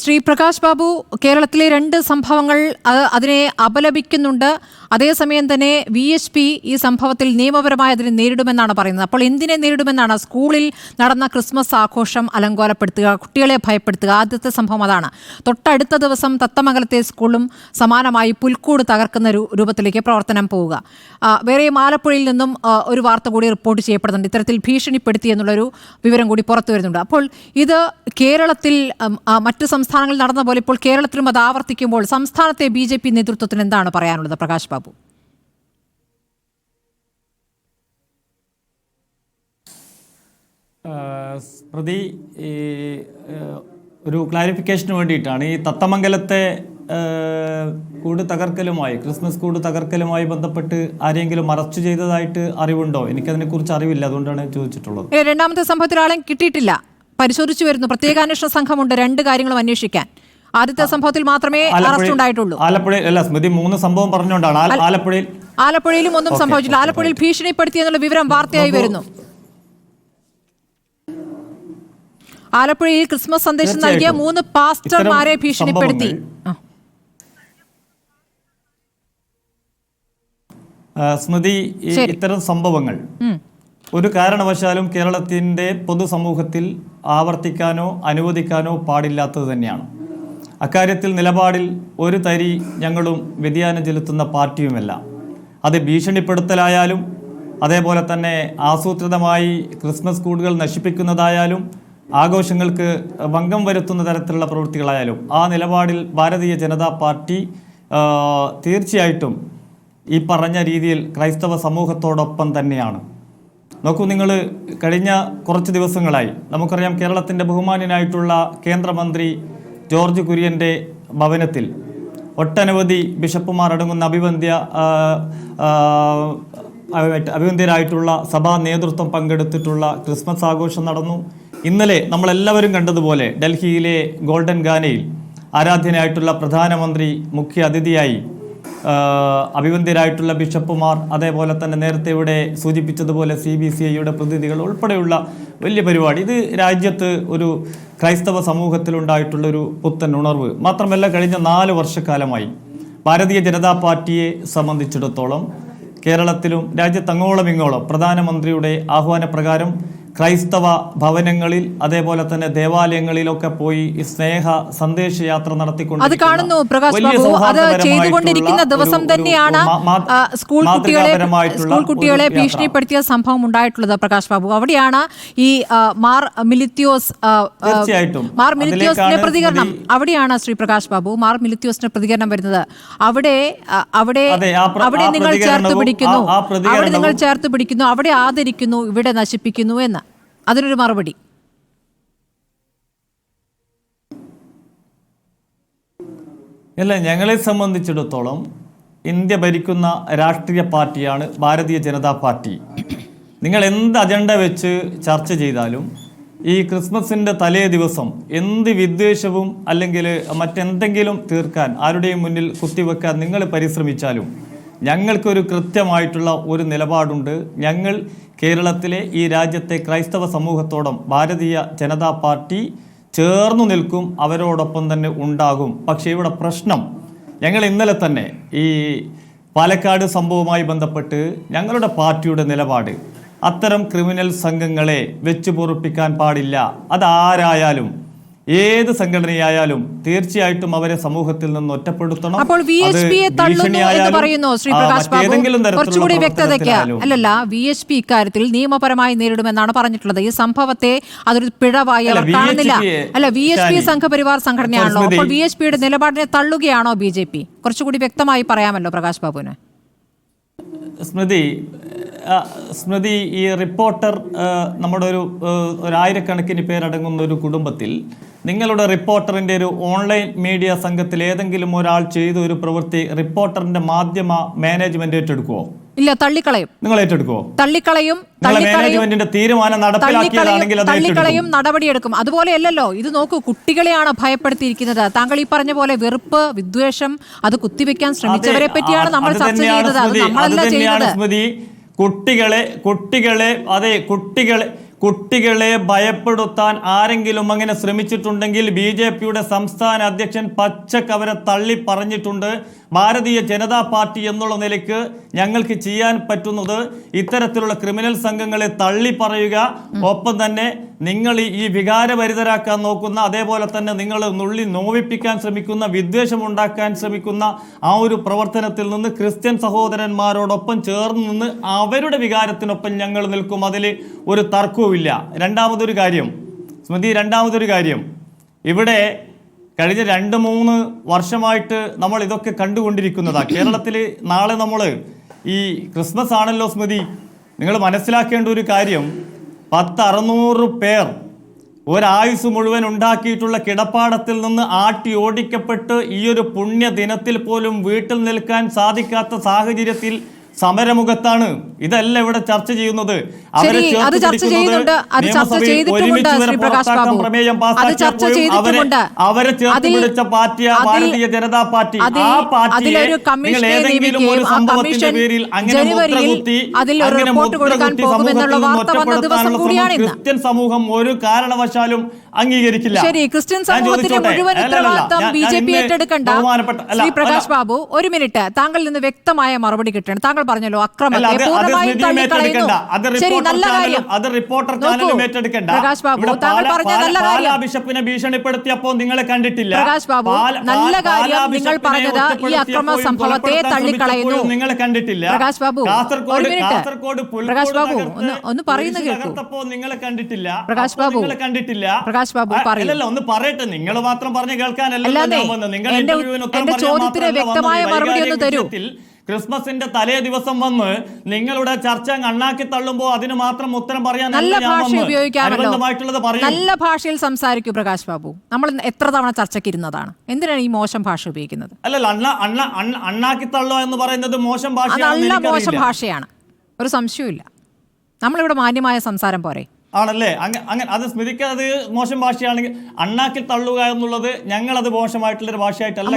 ശ്രീ പ്രകാശ് ബാബു കേരളത്തിലെ രണ്ട് സംഭവങ്ങൾ അതിനെ അപലപിക്കുന്നുണ്ട്. അതേസമയം തന്നെ വി എച്ച് പി ഈ സംഭവത്തിൽ നിയമപരമായി അതിനെ നേരിടുമെന്നാണ് പറയുന്നത്. അപ്പോൾ എന്തിനെ നേരിടുമെന്നാണ്? സ്കൂളിൽ നടന്ന ക്രിസ്മസ് ആഘോഷം അലങ്കോലപ്പെടുത്തുക കുട്ടികളെ ഭയപ്പെടുത്തുക. ആദ്യത്തെ സംഭവം അതാണ്. തൊട്ടടുത്ത ദിവസം തത്തമംഗലത്തെ സ്കൂളും സമാനമായി പുൽക്കൂട് തകർക്കുന്ന രൂപത്തിലേക്ക് പ്രവർത്തനം പോവുക. വേറെ ആലപ്പുഴയിൽ നിന്നും ഒരു വാർത്ത കൂടി റിപ്പോർട്ട് ചെയ്യപ്പെടുന്നുണ്ട്. ഇത്തരത്തിൽ ഭീഷണിപ്പെടുത്തി എന്നുള്ളൊരു വിവരം കൂടി പുറത്തു വരുന്നുണ്ട്. അപ്പോൾ ഇത് കേരളത്തിൽ മറ്റ് സംസ്ഥാനങ്ങളിൽ നടന്ന പോലെ ഇപ്പോൾ കേരളത്തിലും അത് ആവർത്തിക്കുമ്പോൾ സംസ്ഥാനത്തെ ബി ജെ പി നേതൃത്വത്തിന് എന്താണ് പറയാനുള്ളത്? പ്രകാശ് ബാബു. പ്രതി ഈ ഒരു ക്ലാരിഫിക്കേഷന് വേണ്ടിയിട്ടാണ് ഈ തത്തമംഗലത്തെ കൂട് തകർക്കലുമായി ക്രിസ്മസ് കൂട് തകർക്കലുമായി ബന്ധപ്പെട്ട് ആരെങ്കിലും അറസ്റ്റ് ചെയ്തതായിട്ട് അറിവുണ്ടോ? എനിക്കതിനെക്കുറിച്ച് അറിവില്ല അതുകൊണ്ടാണ് ചോദിച്ചിട്ടുള്ളത്. രണ്ടാമത്തെ സംഭവത്തിൽ ആളെയും കിട്ടിയിട്ടില്ല. പരിശോധിച്ചു വരുന്നു. പ്രത്യേകാന്വേഷണ സംഘമുണ്ട്. രണ്ട് കാര്യങ്ങളും അന്വേഷിക്കാൻ. ആദ്യത്തെ സംഭവത്തിൽ മാത്രമേ അറസ്റ്റ് ഉണ്ടായിട്ടുള്ളൂ. ആലപ്പുഴയിൽ അല്ല സ്മൃതി മൂന്ന് സംഭവം പറഞ്ഞുകൊണ്ടാണ്. ആലപ്പുഴയിൽ ആലപ്പുഴയിലും ഒന്നും സംഭവിച്ചില്ല. ആലപ്പുഴയിൽ ഭീഷണിപ്പെടുത്തി എന്നുള്ള വിവരം വാർത്തയായി വരുന്നു. ആലപ്പുഴയിൽ ക്രിസ്മസ് സന്ദേശം നൽകിയ മൂന്ന് പാസ്റ്റർമാരെ ഭീഷണിപ്പെടുത്തി. സ്മൃതി ഇത്തരം സംഭവങ്ങൾ. ഒരു കാരണവശാലും കേരളത്തിന്റെ പൊതുസമൂഹത്തിൽ ആവർത്തിക്കാനോ അനുവദിക്കാനോ പാടില്ലാത്തത് തന്നെയാണ്. അക്കാര്യത്തിൽ നിലപാടിൽ ഒരു തരി ഞങ്ങളും വ്യതിയാനം ചെലുത്തുന്ന പാർട്ടിയുമല്ല. അത് ഭീഷണിപ്പെടുത്തലായാലും അതേപോലെ തന്നെ ആസൂത്രിതമായി ക്രിസ്മസ് കൂടുകൾ നശിപ്പിക്കുന്നതായാലും ആഘോഷങ്ങൾക്ക് ഭംഗം വരുത്തുന്ന തരത്തിലുള്ള പ്രവൃത്തികളായാലും ആ നിലപാടിൽ ഭാരതീയ ജനതാ പാർട്ടി തീർച്ചയായിട്ടും ഈ പറഞ്ഞ രീതിയിൽ ക്രൈസ്തവ സമൂഹത്തോടൊപ്പം തന്നെയാണ്. നോക്കൂ നിങ്ങൾ കഴിഞ്ഞ കുറച്ച് ദിവസങ്ങളായി നമുക്കറിയാം കേരളത്തിന്റെ ബഹുമാന്യനായിട്ടുള്ള കേന്ദ്രമന്ത്രി ജോർജ് കുര്യന്റെ ഭവനത്തിൽ ഒട്ടനവധി ബിഷപ്പുമാർ അടങ്ങുന്ന അഭിവന്ധ്യ അഭിവന്ധ്യരായിട്ടുള്ള സഭാ നേതൃത്വം പങ്കെടുത്തിട്ടുള്ള ക്രിസ്മസ് ആഘോഷം നടന്നു. ഇന്നലെ നമ്മളെല്ലാവരും കണ്ടതുപോലെ ഡൽഹിയിലെ ഗോൾഡൻ ഗാനയിൽ ആരാധ്യനായിട്ടുള്ള പ്രധാനമന്ത്രി മുഖ്യ അതിഥിയായി അഭിവന്ദ്യരായിട്ടുള്ള ബിഷപ്പുമാർ അതേപോലെ തന്നെ നേരത്തെ ഇവിടെ സൂചിപ്പിച്ചതുപോലെ സി ബി സി ഐയുടെ പ്രതിനിധികൾ ഉൾപ്പെടെയുള്ള വലിയ പരിപാടി. ഇത് രാജ്യത്ത് ഒരു ക്രൈസ്തവ സമൂഹത്തിലുണ്ടായിട്ടുള്ളൊരു പുത്തൻ ഉണർവ്. മാത്രമല്ല കഴിഞ്ഞ നാല് വർഷക്കാലമായി ഭാരതീയ ജനതാ പാർട്ടിയെ സംബന്ധിച്ചിടത്തോളം കേരളത്തിലും രാജ്യത്തങ്ങോളം ഇങ്ങോളം പ്രധാനമന്ത്രിയുടെ ആഹ്വാനപ്രകാരം ക്രൈസ്തവ ഭവനങ്ങളിൽ അതേപോലെ തന്നെ ദേവാലയങ്ങളിലൊക്കെ പോയി ഈ സ്നേഹ സന്ദേശയാത്ര നടത്തിക്കൊണ്ട് അത് കാണുന്നു പ്രകാശ് ബാബു. അത് ചെയ്തുകൊണ്ടിരിക്കുന്ന ദിവസം തന്നെയാണ് സ്കൂൾ കുട്ടികളെ സ്കൂൾ കുട്ടികളെ ഭീഷണിപ്പെടുത്തിയ സംഭവം ഉണ്ടായിട്ടുള്ളത് പ്രകാശ് ബാബു. അവിടെയാണ് ഈ മാർ മിലിത്യോസ്. മാർ മിലിത്യോസിന്റെ പ്രതികരണം. അവിടെയാണ് ശ്രീ പ്രകാശ് ബാബു മാർ മിലിത്യോസിന്റെ പ്രതികരണം വരുന്നത്. അവിടെ അവിടെ അവിടെ നിങ്ങൾ ചേർത്ത് പിടിക്കുന്നു. അവിടെ നിങ്ങൾ ചേർത്ത് പിടിക്കുന്നു. അവിടെ ആദരിക്കുന്നു ഇവിടെ നശിപ്പിക്കുന്നു എന്ന്. അതിനൊരു മറുപടി. അല്ല ഞങ്ങളെ സംബന്ധിച്ചിടത്തോളം ഇന്ത്യ ഭരിക്കുന്ന രാഷ്ട്രീയ പാർട്ടിയാണ് ഭാരതീയ ജനതാ പാർട്ടി. നിങ്ങൾ എന്ത് അജണ്ട വെച്ച് ചർച്ച ചെയ്താലും ഈ ക്രിസ്മസിന്റെ തലേ ദിവസം എന്ത് വിദ്വേഷവും അല്ലെങ്കിൽ മറ്റെന്തെങ്കിലും തീർക്കാൻ ആരുടെയും മുന്നിൽ കുത്തിവെക്കാൻ നിങ്ങൾ പരിശ്രമിച്ചാലും ഞങ്ങൾക്കൊരു കൃത്യമായിട്ടുള്ള ഒരു നിലപാടുണ്ട്. ഞങ്ങൾ കേരളത്തിലെ ഈ രാജ്യത്തെ ക്രൈസ്തവ സമൂഹത്തോടും ഭാരതീയ ജനതാ പാർട്ടി ചേർന്നു നിൽക്കും അവരോടൊപ്പം തന്നെ ഉണ്ടാകും. പക്ഷേ ഇവിടെ പ്രശ്നം ഞങ്ങൾ ഇന്നലെ തന്നെ ഈ പാലക്കാട് സംഭവവുമായി ബന്ധപ്പെട്ട് ഞങ്ങളുടെ പാർട്ടിയുടെ നിലപാട് അത്തരം ക്രിമിനൽ സംഘങ്ങളെ വെച്ചു പൊറുപ്പിക്കാൻ പാടില്ല. അതാരായാലും ഏത് സംഘടനയായാലും തീർച്ചയായിട്ടും അവരെ സമൂഹത്തിൽ നിന്ന് ഒറ്റപ്പെടുത്തണം. അപ്പോൾ വി എസ് എച്ച് പിയെ തള്ളുന്നു എന്ന് പറയുന്നു ശ്രീ പ്രകാശ് ബാബു. കുറച്ചുകൂടി വ്യക്തതയ്ക്ക്. അല്ലല്ല വി എച്ച് പി ഇക്കാര്യത്തിൽ നിയമപരമായി നേരിടുമെന്നാണ് പറഞ്ഞിട്ടുള്ളത്. ഈ സംഭവത്തെ അതൊരു പിഴവായി അവർ കാണുന്നില്ല. അല്ല വി എച്ച് പി സംഘപരിവാർ സംഘടനയാണല്ലോ. അപ്പോൾ വി എച്ച് പിയുടെ നിലപാടിനെ തള്ളുകയാണോ ബി ജെ പി? കുറച്ചുകൂടി വ്യക്തമായി പറയാമല്ലോ പ്രകാശ് ബാബുവിന്. സ്മൃതി സ്മൃതി ഈ റിപ്പോർട്ടർ നമ്മുടെ ഒരു ഒരായിരക്കണക്കിന് പേരടങ്ങുന്ന ഒരു കുടുംബത്തിൽ നിങ്ങളുടെ റിപ്പോർട്ടറിന്റെ ഒരു ഓൺലൈൻ മീഡിയ സംഘത്തിൽ ഏതെങ്കിലും ഒരാൾ ചെയ്ത ഒരു പ്രവൃത്തി റിപ്പോർട്ടറിന്റെ മാധ്യമ മാനേജ്മെന്റ് ഏറ്റെടുക്കുമോ ഇല്ല തള്ളിക്കളയും. നിങ്ങൾ ഏറ്റെടുക്കുമോ തള്ളിക്കളയും തള്ളിക്കളയും നടപടിയെടുക്കും. അതുപോലെയല്ലല്ലോ ഇത് നോക്കൂ കുട്ടികളെയാണ് ഭയപ്പെടുത്തിയിരിക്കുന്നത്. താങ്കൾ ഈ പറഞ്ഞ പോലെ വെറുപ്പ് വിദ്വേഷം അത് കുത്തിവെക്കാൻ ശ്രമിച്ചവരെ പറ്റിയാണ് നമ്മൾ ചർച്ച ചെയ്യുന്നത് ചെയ്തത്. അത് നമ്മളല്ല ചെയ്തത്. കുട്ടികളെ കുട്ടികളെ അതെ കുട്ടികളെ കുട്ടികളെ ഭയപ്പെടുത്താൻ ആരെങ്കിലും അങ്ങനെ ശ്രമിച്ചിട്ടുണ്ടെങ്കിൽ ബി ജെ പിയുടെ സംസ്ഥാന അധ്യക്ഷൻ പച്ചക്ക് അവരെ തള്ളി പറഞ്ഞിട്ടുണ്ട്. ഭാരതീയ ജനതാ പാർട്ടി എന്നുള്ള നിലയ്ക്ക് ഞങ്ങൾക്ക് ചെയ്യാൻ പറ്റുന്നത് ഇത്തരത്തിലുള്ള ക്രിമിനൽ സംഘങ്ങളെ തള്ളി പറയുക. ഒപ്പം തന്നെ നിങ്ങൾ ഈ- വികാരഭരിതരാക്കാൻ നോക്കുന്ന അതേപോലെ തന്നെ നിങ്ങൾ നുള്ളി നോവിപ്പിക്കാൻ ശ്രമിക്കുന്ന വിദ്വേഷം ഉണ്ടാക്കാൻ ശ്രമിക്കുന്ന ആ ഒരു പ്രവർത്തനത്തിൽ നിന്ന് ക്രിസ്ത്യൻ സഹോദരന്മാരോടൊപ്പം ചേർന്ന് നിന്ന് അവരുടെ വികാരത്തിനൊപ്പം ഞങ്ങൾ നിൽക്കും. അതിൽ ഒരു തർക്കവുമില്ല രണ്ടാമതൊരു കാര്യം. സ്മൃതി രണ്ടാമതൊരു കാര്യം. ഇവിടെ കഴിഞ്ഞ രണ്ട് മൂന്ന് വർഷമായിട്ട് നമ്മൾ ഇതൊക്കെ കണ്ടുകൊണ്ടിരിക്കുന്നതാണ് കേരളത്തിൽ നാളെ നമ്മൾ ഈ ക്രിസ്മസ് ആണല്ലോ സ്മൃതി. നിങ്ങൾ മനസ്സിലാക്കേണ്ട ഒരു കാര്യം പത്ത് അറുന്നൂറ് പേർ ഒരായുസ് മുഴുവൻ ഉണ്ടാക്കിയിട്ടുള്ള കിടപ്പാടത്തിൽ നിന്ന് ആട്ടി ഓടിക്കപ്പെട്ട് ഈ ഒരു പുണ്യ ദിനത്തിൽ പോലും വീട്ടിൽ നിൽക്കാൻ സാധിക്കാത്ത സാഹചര്യത്തിൽ സമരമുഖത്താണ്. ഇതല്ല ഇവിടെ ചർച്ച ചെയ്യുന്നത്. അവരെ അവരെ. ചേർത്ത് പിടിച്ച പാർട്ടി ഭാരതീയ ജനതാ പാർട്ടി. ആ പാർട്ടിയെ നിങ്ങൾ ഏതെങ്കിലും ഒരു സംഭവത്തിന്റെ പേരിൽ അങ്ങനെ മുദ്രകുത്തി അങ്ങനെ മുദ്രകുത്തി സമൂഹത്തിൽ നിന്ന് ഒറ്റപ്പെടുത്താനുള്ള ശ്രമം ക്രിസ്ത്യൻ സമൂഹം ഒരു കാരണവശാലും അംഗീകരിക്കില്ല. ശരി ക്രിസ്ത്യൻ ചോദിച്ചോട്ടെ? മുഴുവൻ ഉത്തരവാദിത്തം ബി ജെ പി ഏറ്റെടുക്കണ്ട. ശ്രീ പ്രകാശ് ബാബു ഒരു മിനിറ്റ്. താങ്കളിൽ നിന്ന് വ്യക്തമായ മറുപടി കിട്ടണം. താങ്കൾ പറഞ്ഞല്ലോ അക്രമം. അക്രമത്തെ പൂർണമായും തള്ളിക്കളയുന്നു ശരി നല്ല കാര്യം. പ്രകാശ് ബാബു താങ്കൾ പറഞ്ഞ നല്ല കാര്യം. ബിഷപ്പിനെ ഭീഷണിപ്പെടുത്തിയപ്പോ നിങ്ങളെ കണ്ടിട്ടില്ല. പ്രകാശ് ബാബു, നല്ല കാര്യം. നിങ്ങൾ പറഞ്ഞത് ഈ അക്രമ സംഭവത്തെ തള്ളിക്കളയുന്നു. നിങ്ങളെ കണ്ടിട്ടില്ല. പ്രകാശ് ബാബു, ഒരു മിനിറ്റ്. പ്രകാശ് ബാബു, ഒന്ന് ഒന്ന് പറയുന്നത് നിങ്ങളെ കണ്ടിട്ടില്ല. പ്രകാശ് ബാബു, കണ്ടിട്ടില്ല. പ്രകാശ് ബാബു, പറയൂ. ഒന്ന് പറയട്ടെ. നിങ്ങൾ മാത്രം പറഞ്ഞു കേൾക്കാനല്ലോ എന്റെ- ചോദ്യത്തിന് വ്യക്തമായ മറുപടി ഒന്ന് തരൂ. ക്രിസ്മസിന്റെ തലേ ദിവസം വന്ന് നിങ്ങളുടെ ചർച്ച കണ്ണാക്കി തള്ളുമ്പോൾ അതിന് മാത്രം ഉത്തരം പറയാൻ നല്ല ഭാഷ. ഉപയോഗിക്കാമല്ലോ. നല്ല ഭാഷയിൽ സംസാരിക്കൂ പ്രകാശ് ബാബു. നമ്മൾ എത്ര തവണ ചർച്ചയ്ക്ക് ഇരുന്നതാണ്? എന്തിനാണ് ഈ മോശം ഭാഷ ഉപയോഗിക്കുന്നത്? അല്ലല്ല അണ്ണ അണ്ണ അണ്ണ അണ്ണാക്കി തള്ളോ എന്ന് പറയുന്നത് മോശം ഭാഷ നല്ല മോശം ഭാഷയാണ്. ഒരു സംശയവുമില്ല. നമ്മളിവിടെ മാന്യമായ സംസാരം പോരെ. ആണല്ലേ? അങ്ങ അങ്ങനെ അത് സ്മൃതിക്ക് അത് മോശം ഭാഷയാണെങ്കിൽ അണ്ണാക്കിൽ തള്ളുക എന്നുള്ളത് ഞങ്ങൾ അത് മോശമായിട്ടുള്ള ഒരു ഭാഷയായിട്ടല്ല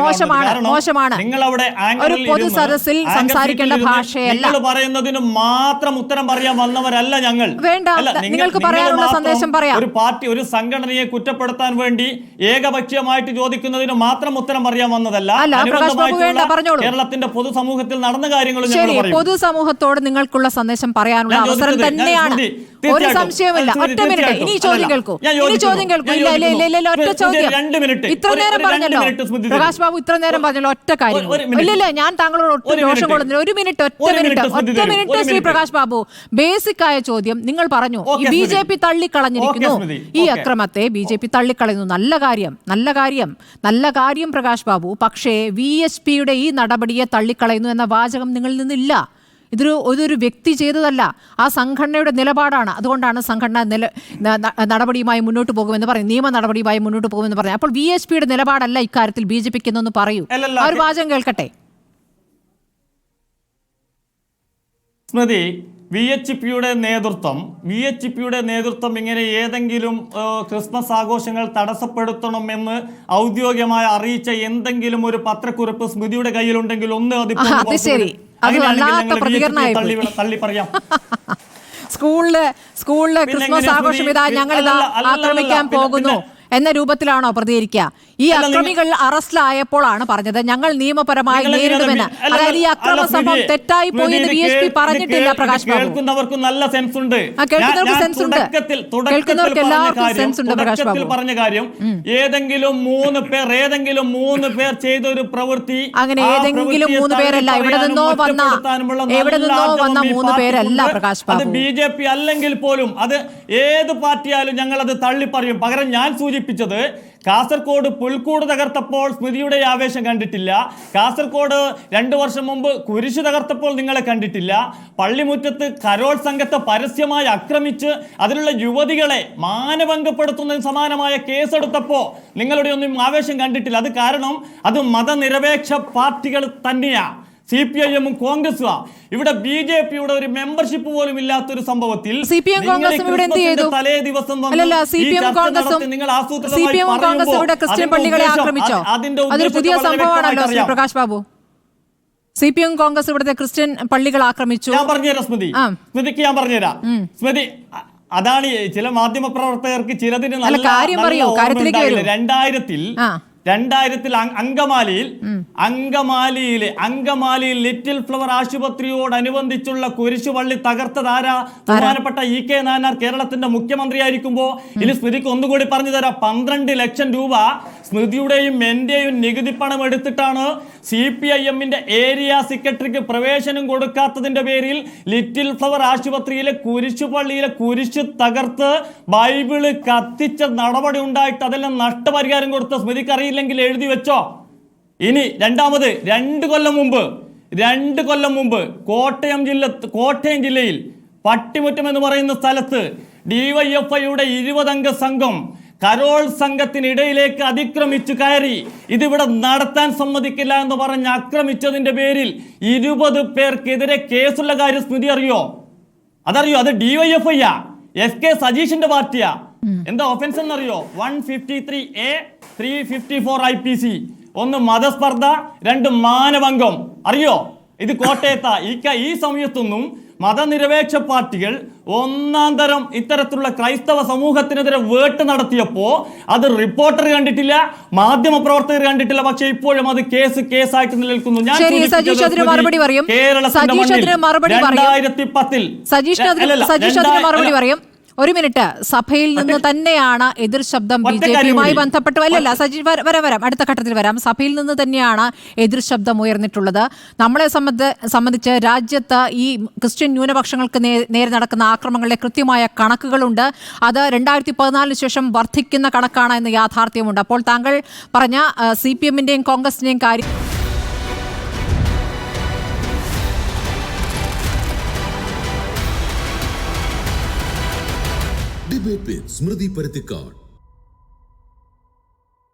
മോശമാണ്, നിങ്ങൾ അവിടെ സദസ്സിൽ സംസാരിക്കേണ്ട ഭാഷയല്ല. പറയുന്നതിന് മാത്രം ഉത്തരം പറയാൻ വന്നവരല്ല ഞങ്ങൾ. വേണ്ട, നിങ്ങൾക്ക് പറയാനുള്ള സന്ദേശം പറയാം. ഒരു പാർട്ടി ഒരു സംഘടനയെ കുറ്റപ്പെടുത്താൻ വേണ്ടി ഏകപക്ഷീയമായിട്ട് ചോദിക്കുന്നതിന് മാത്രം ഉത്തരം പറയാൻ വന്നതല്ല. കേരളത്തിന്റെ പൊതുസമൂഹത്തിൽ നടന്ന കാര്യങ്ങളും പൊതുസമൂഹത്തോട് നിങ്ങൾക്കുള്ള സന്ദേശം പറയാനുള്ള അവസരം തന്നെയാണ്. ഒരു സംശയം സംശയമില്ല ഒറ്റ മിനിറ്റ്. ഇനി ചോദ്യം കേൾക്കൂ ഇനി. ചോദ്യം കേൾക്കൂ ഇല്ല ഇല്ല ഇല്ല ഒറ്റ. ചോദ്യം. ഇത്ര നേരം പറഞ്ഞല്ലോ. പ്രകാശ് ബാബു ഇത്ര നേരം പറഞ്ഞല്ലോ ഒറ്റ കാര്യം. ഇല്ല ഇല്ല ഞാൻ താങ്കളോട് ഒട്ടും രോഷം കൊള്ളുന്നില്ല ഒരു മിനിറ്റ് ഒറ്റ മിനിറ്റ് ഒറ്റ മിനിറ്റ് ശ്രീ പ്രകാശ് ബാബു ബേസിക് ആയ ചോദ്യം നിങ്ങൾ പറഞ്ഞു ഈ ബി ജെ. പി തള്ളിക്കളഞ്ഞിരിക്കുന്നു. ഈ. അക്രമത്തെ ബി ജെ പി തള്ളിക്കളയുന്നു നല്ല കാര്യം നല്ല കാര്യം നല്ല കാര്യം പ്രകാശ് ബാബു പക്ഷേ വി എസ് പിയുടെ ഈ നടപടിയെ തള്ളിക്കളയുന്നു എന്ന വാചകം നിങ്ങളിൽ നിന്നില്ല ഇതൊരു ഇതൊരു വ്യക്തി ചെയ്തതല്ല. ആ സംഘടനയുടെ നിലപാടാണ്. അതുകൊണ്ടാണ് സംഘടന നില നടപടിയുമായി മുന്നോട്ട് പോകുമെന്ന് പറയും നിയമ നടപടിയുമായി മുന്നോട്ട് പോകുമെന്ന് പറയും അപ്പോൾ വി എസ് പിയുടെ നിലപാടല്ല ഇക്കാര്യത്തിൽ ബി ജെ പിക്ക് എന്നൊന്ന് പറയൂ. ആ ഒരു വാചകം കേൾക്കട്ടെ. സ്മൃതി വി എച്ച് പിയുടെ നേതൃത്വം വി എച്ച് പിയുടെ നേതൃത്വം ഇങ്ങനെ ഏതെങ്കിലും ക്രിസ്മസ് ആഘോഷങ്ങൾ തടസ്സപ്പെടുത്തണമെന്ന് ഔദ്യോഗികമായി അറിയിച്ച എന്തെങ്കിലും ഒരു പത്രക്കുറിപ്പ് സ്മൃതിയുടെ കയ്യിലുണ്ടെങ്കിൽ ഒന്ന് അത് ഇപ്പോൾ ആ, അത് പുറത്തുവിട്. ശരി. അത് വല്ലാത്ത പ്രതികരണമായി തള്ളി പറയാം. സ്കൂളിൽ സ്കൂളിൽ ക്രിസ്മസ് ആഘോഷം? ഇതാ ഞങ്ങൾ ഇതാ ആക്രമിക്കാൻ പോകുന്നു എന്ന രൂപത്തിലാണോ പ്രതികരിക്കുക? ഈ അക്രമികൾ അറസ്റ്റിലായപ്പോഴാണ് പറഞ്ഞത്. ഞങ്ങൾ നിയമപരമായി നേരിടുമെന്ന്. അതായത് ഈ അക്രമ സംഭവം തെറ്റായി പോയി എന്ന് ബി എസ് പി പറഞ്ഞിട്ടില്ല പ്രകാശ് കേൾക്കുന്നവർക്ക് നല്ല സെൻസ് ഉണ്ട് കേൾക്കുന്നവർക്ക് സെൻസ് ഉണ്ട്. കേൾക്കുന്നവർക്ക് എല്ലാവർക്കും സെൻസ് ഉണ്ട് പ്രകാശ് ബാബു. പറഞ്ഞ കാര്യം ഏതെങ്കിലും മൂന്ന് പേർ ഏതെങ്കിലും മൂന്ന് പേർ ചെയ്ത ഒരു പ്രവൃത്തി അങ്ങനെ ഏതെങ്കിലും മൂന്ന് പേരല്ല. ഇവിടെ നിന്നോ വന്ന എവിടെ നിന്നോ വന്ന മൂന്ന് പേരല്ല. പ്രകാശ് അത് ബി ജെ പി അല്ലെങ്കിൽ പോലും അത് ഏത് പാർട്ടിയായാലും ഞങ്ങൾ അത് തള്ളി പറയും പകരം ഞാൻ സൂചിപ്പിച്ചത് കാസർഗോഡ് പുൽക്കൂട് തകർത്തപ്പോൾ സ്മൃതിയുടെ ആവേശം കണ്ടിട്ടില്ല. കാസർഗോഡ് രണ്ടു വർഷം മുമ്പ് കുരിശു തകർത്തപ്പോൾ നിങ്ങളെ കണ്ടിട്ടില്ല. പള്ളിമുറ്റത്ത് കരോൾ സംഘത്തെ പരസ്യമായി ആക്രമിച്ച് അതിലുള്ള യുവതികളെ മാനഭംഗപ്പെടുത്തുന്നതിന് സമാനമായ കേസെടുത്തപ്പോൾ നിങ്ങളുടെ ഒന്നും ആവേശം കണ്ടിട്ടില്ല. അത് കാരണം അത് മതനിരപേക്ഷ പാർട്ടികൾ തന്നെയാണ് സി പി ഐ എമ്മും കോൺഗ്രസും ഇവിടെ ബി ജെ പിയുടെ ഒരു മെമ്പർഷിപ്പ് പോലും ഇല്ലാത്ത ഒരു സംഭവത്തിൽ സി പി എം കോൺഗ്രസും ഇവിടെ എന്ത് ചെയ്തു? തലേ ദിവസം സി ഈ പി എം കോൺഗ്രസും നിങ്ങൾ ആസൂത്രിതമായി സി പി എം കോൺഗ്രസ് ഇവിടെ ക്രിസ്ത്യൻ പള്ളികളെ ഉദ്ദേശം- ആക്രമിച്ചോ? അതിന്റെ അതൊരു പുതിയ സംഭവമാണല്ലോ Shri Prakash Babu. C P M Congress ഇവിടുത്തെ ക്രിസ്ത്യൻ പള്ളികൾ ആക്രമിച്ചു. ഞാൻ പറഞ്ഞുതരാം സ്മൃതി. സ്മൃതിക്ക് ഞാൻ പറഞ്ഞുതരാം. സ്മൃതി അതാണ് ചില മാധ്യമ പ്രവർത്തകർക്ക് ചിലതിന് നല്ല കാര്യത്തിലേക്ക് രണ്ടായിരത്തിൽ. രണ്ടായിരത്തിൽ അങ്- അങ്കമാലിയിൽ അങ്കമാലിയിലെ അങ്കമാലിയിൽ ലിറ്റിൽ ഫ്ലവർ ആശുപത്രിയോടനുബന്ധിച്ചുള്ള കുരിശുപള്ളി തകർത്തതാരാ ബഹുമാനപ്പെട്ട ഇ കെ നായനാർ കേരളത്തിന്റെ മുഖ്യമന്ത്രിയായിരിക്കുമ്പോ ഇനി സ്മൃതിക്ക് ഒന്നുകൂടി പറഞ്ഞു തരാം. പന്ത്രണ്ട് ലക്ഷം രൂപ സ്മൃതിയുടെയും എന്റെയും നികുതി പണം എടുത്തിട്ടാണ് സി പി ഐ എമ്മിന്റെ ഏരിയ സെക്രട്ടറിക്ക് പ്രവേശനം കൊടുക്കാത്തതിന്റെ പേരിൽ ലിറ്റിൽ ഫ്ലവർ ആശുപത്രിയിലെ കുരിശുപള്ളിയിലെ കുരിശു തകർത്ത് ബൈബിൾ കത്തിച്ച നടപടി ഉണ്ടായിട്ട് അതെല്ലാം നഷ്ടപരിഹാരം കൊടുത്ത സ്മൃതിക്ക് അറിയില്ലെങ്കിൽ എഴുതി വെച്ചോ. ഇനി രണ്ടാമത് രണ്ട് കൊല്ലം മുമ്പ് രണ്ട് കൊല്ലം മുമ്പ് കോട്ടയം ജില്ല കോട്ടയം ജില്ലയിൽ പട്ടിമുറ്റം എന്ന് പറയുന്ന സ്ഥലത്ത് ഡിവൈഎഫ്ഐയുടെ ഇരുപതംഗ സംഘം കരോൾ സംഘത്തിനിടയിലേക്ക് അതിക്രമിച്ചു കയറി. ഇതിവിടെ നടത്താൻ സമ്മതിക്കില്ല എന്ന് പറഞ്ഞ് ആക്രമിച്ചതിന്റെ പേരിൽ ഇരുപത് പേർക്കെതിരെ കേസുള്ള കാര്യം സ്മൃതി അറിയോ? അതറിയോ? അത് ഡിവൈഎഫ് ഐയാ എസ് കെ സജീഷിന്റെ പാർട്ടിയാ. എന്താ ഒഫൻസ് എന്നറിയോ? One fifty three A three fifty four I P C ഒന്ന് മതസ്പർദ്ധ രണ്ട് മാനഭംഗം. അറിയോ? ഇത് കോട്ടയത്ത. ഈ ഈ സമയത്തൊന്നും മതനിരപേക്ഷ പാർട്ടികൾ ഒന്നാം തരം ഇത്തരത്തിലുള്ള ക്രൈസ്തവ സമൂഹത്തിനെതിരെ വേട്ട് നടത്തിയപ്പോൾ അത് റിപ്പോർട്ടർ കണ്ടിട്ടില്ല മാധ്യമ പ്രവർത്തകർ കണ്ടിട്ടില്ല പക്ഷേ ഇപ്പോഴും അത് കേസ് കേസായിട്ട് നിലനിൽക്കുന്നു ഞാൻ മറുപടി പറയും. കേരളത്തിന്റെ മണ്ണിൽ. രണ്ടായിരത്തി പത്തിൽ സജീഷ് മറുപടി പറയും ഒരു മിനിറ്റ്. സഭയിൽ നിന്ന് തന്നെയാണ് എതിർ ശബ്ദം ബി ജെ പിയുമായി ബന്ധപ്പെട്ട്. അല്ലല്ല സജി വര- വരാം അടുത്ത ഘട്ടത്തിൽ വരാം. സഭയിൽ നിന്ന് തന്നെയാണ് എതിർ ശബ്ദം ഉയർന്നിട്ടുള്ളത്. നമ്മളെ സംബന്ധ സംബന്ധിച്ച് രാജ്യത്ത് ഈ ക്രിസ്ത്യൻ ന്യൂനപക്ഷങ്ങൾക്ക് നേരെ നടക്കുന്ന ആക്രമണങ്ങളുടെ കൃത്യമായ കണക്കുകളുണ്ട്. അത് രണ്ടായിരത്തി പതിനാലിന് ശേഷം വർദ്ധിക്കുന്ന കണക്കാണ് എന്ന യാഥാർത്ഥ്യമുണ്ട്. അപ്പോൾ താങ്കൾ പറഞ്ഞ സി പി എമ്മിന്റെയും കോൺഗ്രസിന്റെയും കാര്യം वेपेत स्मृति पर्यतिकाट